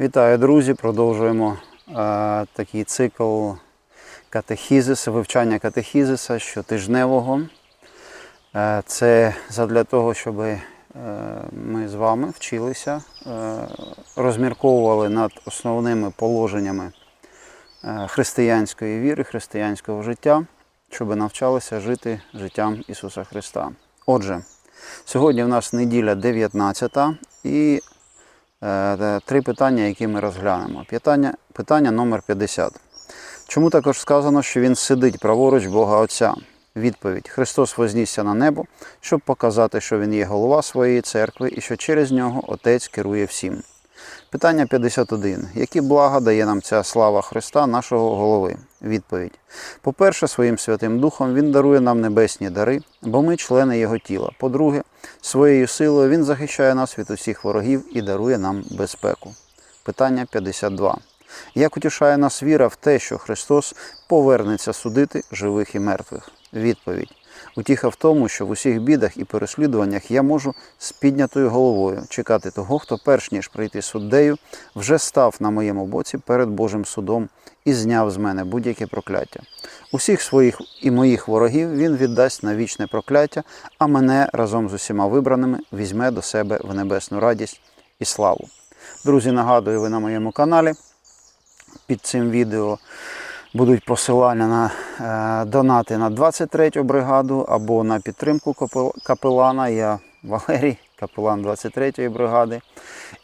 Вітаю, друзі! Продовжуємо е, такий цикл катехізиса, вивчання катехізиса щотижневого. Е, це задля того, щоб е, ми з вами вчилися, е, розмірковували над основними положеннями е, християнської віри, християнського життя, щоб навчалися жити життям Ісуса Христа. Отже, сьогодні в нас неділя 19 і Три питання, які ми розглянемо. Питання, питання номер 50. Чому також сказано, що він сидить праворуч Бога Отця? Відповідь: Христос вознісся на небо, щоб показати, що Він є голова своєї церкви і що через нього Отець керує всім. Питання 51. Які блага дає нам ця слава Христа, нашого голови? Відповідь. По-перше, своїм Святим Духом Він дарує нам небесні дари, бо ми члени Його тіла. По-друге, своєю силою Він захищає нас від усіх ворогів і дарує нам безпеку. Питання 52. Як утішає нас віра в те, що Христос повернеться судити живих і мертвих? Відповідь. Утіха в тому, що в усіх бідах і переслідуваннях я можу з піднятою головою чекати того, хто перш ніж прийти суддею, вже став на моєму боці перед Божим судом і зняв з мене будь-яке прокляття. Усіх своїх і моїх ворогів він віддасть на вічне прокляття, а мене разом з усіма вибраними візьме до себе в небесну радість і славу. Друзі, нагадую, ви на моєму каналі. Під цим відео будуть посилання на е, донати на 23-ю бригаду або на підтримку капелана. Я Валерій, капелан 23-ї бригади.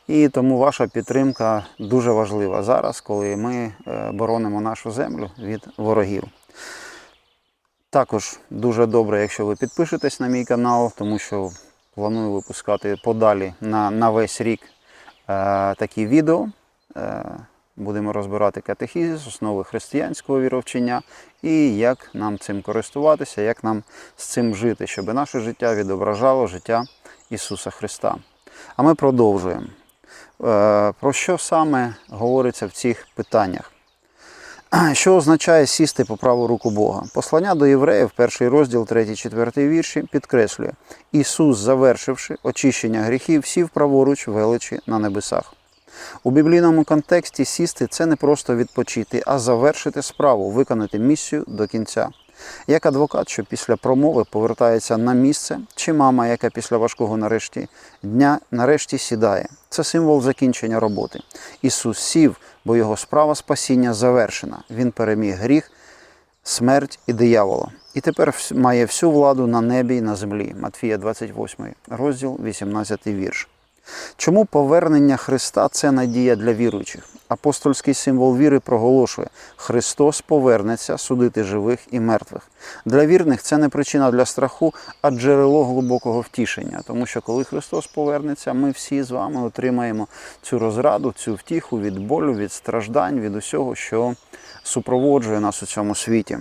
І тому ваша підтримка дуже важлива зараз, коли ми е, боронимо нашу землю від ворогів. Також дуже добре, якщо ви підпишетесь на мій канал, тому що планую випускати подалі на, на весь рік е, такі відео. Е, будемо розбирати катехізис, основи християнського віровчення і як нам цим користуватися, як нам з цим жити, щоб наше життя відображало життя Ісуса Христа. А ми продовжуємо. Е, Про що саме говориться в цих питаннях? Що означає сісти по праву руку Бога? Послання до євреїв, перший розділ, 3-4 вірші, підкреслює: Ісус, завершивши очищення гріхів, сів праворуч величі на небесах. У біблійному контексті сісти це не просто відпочити, а завершити справу, виконати місію до кінця. Як адвокат, що після промови повертається на місце, чи мама, яка після важкого нарешті дня нарешті сідає. Це символ закінчення роботи. Ісус сів, бо його справа спасіння завершена. Він переміг гріх, смерть і диявола. І тепер має всю владу на небі і на землі. Матфія 28, розділ 18 вірш. Чому повернення Христа це надія для віруючих? Апостольський символ віри проголошує: Христос повернеться судити живих і мертвих. Для вірних це не причина для страху, а джерело глибокого втішення. Тому що коли Христос повернеться, ми всі з вами отримаємо цю розраду, цю втіху від болю, від страждань, від усього, що супроводжує нас у цьому світі.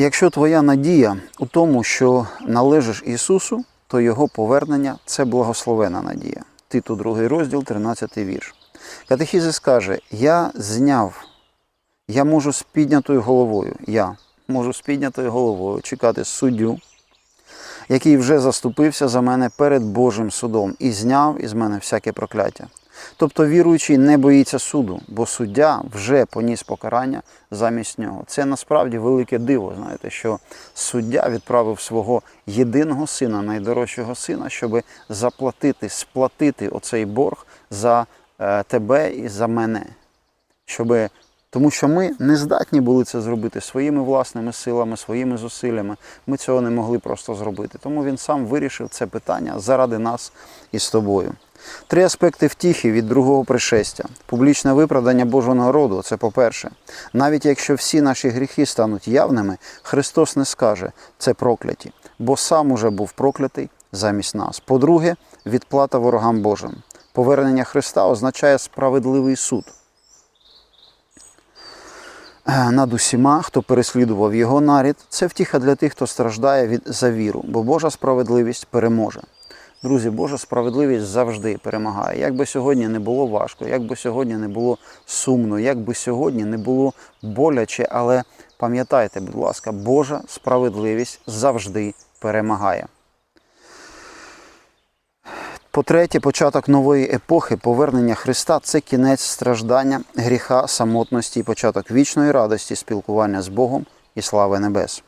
Якщо твоя надія у тому, що належиш Ісусу, то Його повернення це благословена надія. Титу 2 розділ, 13 вірш. Катехізис каже: Я зняв, я можу з піднятою головою, я можу з піднятою головою чекати суддю, який вже заступився за мене перед Божим судом і зняв із мене всяке прокляття. Тобто віруючий не боїться суду, бо суддя вже поніс покарання замість нього. Це насправді велике диво, знаєте, що суддя відправив свого єдиного сина, найдорожчого сина, щоб заплатити, сплатити оцей борг за е, тебе і за мене. Щоби тому що ми не здатні були це зробити своїми власними силами, своїми зусиллями. Ми цього не могли просто зробити. Тому він сам вирішив це питання заради нас і з тобою. Три аспекти втіхи від другого пришестя. Публічне виправдання Божого народу це по-перше. Навіть якщо всі наші гріхи стануть явними, Христос не скаже це прокляті, бо сам уже був проклятий замість нас. По-друге, відплата ворогам Божим. Повернення Христа означає справедливий суд е, над усіма, хто переслідував його нарід, це втіха для тих, хто страждає від за віру, бо Божа справедливість переможе. Друзі, Божа справедливість завжди перемагає. Як би сьогодні не було важко, як би сьогодні не було сумно, як би сьогодні не було боляче, але Пам'ятайте, будь ласка, Божа справедливість завжди перемагає. По-третє, початок нової епохи, повернення Христа це кінець страждання, гріха, самотності початок вічної радості, спілкування з Богом і слави небес.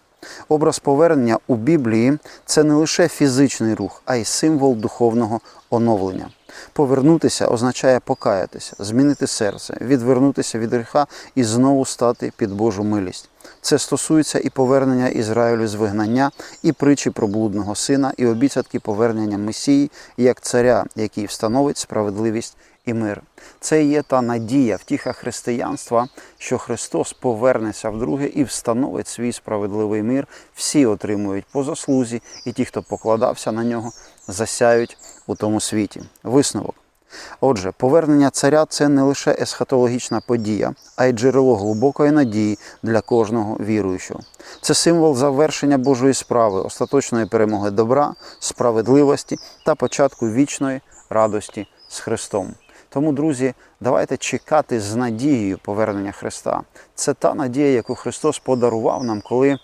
Образ повернення у Біблії це не лише фізичний рух, а й символ духовного оновлення. Повернутися означає покаятися, змінити серце, відвернутися від гріха і знову стати під Божу милість. Це стосується і повернення Ізраїлю з вигнання, і притчі про блудного сина, і обіцянки повернення Месії як царя, який встановить справедливість і мир. Це є та надія, втіха християнства, що Христос повернеться вдруге і встановить свій справедливий мир. Всі отримують по заслузі, і ті, хто покладався на нього, засяють у тому світі. Висновок. Отже, повернення царя це не лише есхатологічна подія, а й джерело глибокої надії для кожного віруючого. Це символ завершення Божої справи, остаточної перемоги добра, справедливості та початку вічної радості з Христом. Тому, друзі, давайте чекати з надією повернення Христа. Це та надія, яку Христос подарував нам, коли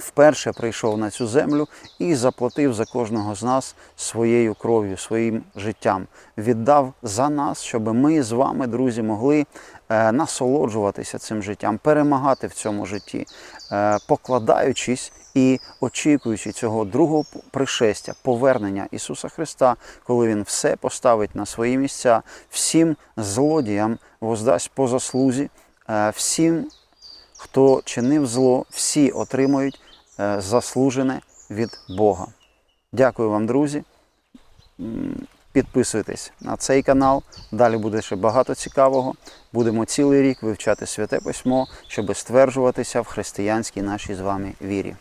вперше прийшов на цю землю і заплатив за кожного з нас своєю кров'ю, своїм життям, віддав за нас, щоб ми з вами, друзі, могли е, насолоджуватися цим життям, перемагати в цьому житті, е, покладаючись і очікуючи цього другого пришестя, повернення Ісуса Христа, коли Він все поставить на свої місця, всім злодіям воздасть по заслузі, е, всім хто чинив зло, всі отримують заслужене від Бога. Дякую вам, друзі. Підписуйтесь на цей канал. Далі буде ще багато цікавого. Будемо цілий рік вивчати святе письмо, щоб стверджуватися в християнській нашій з вами вірі.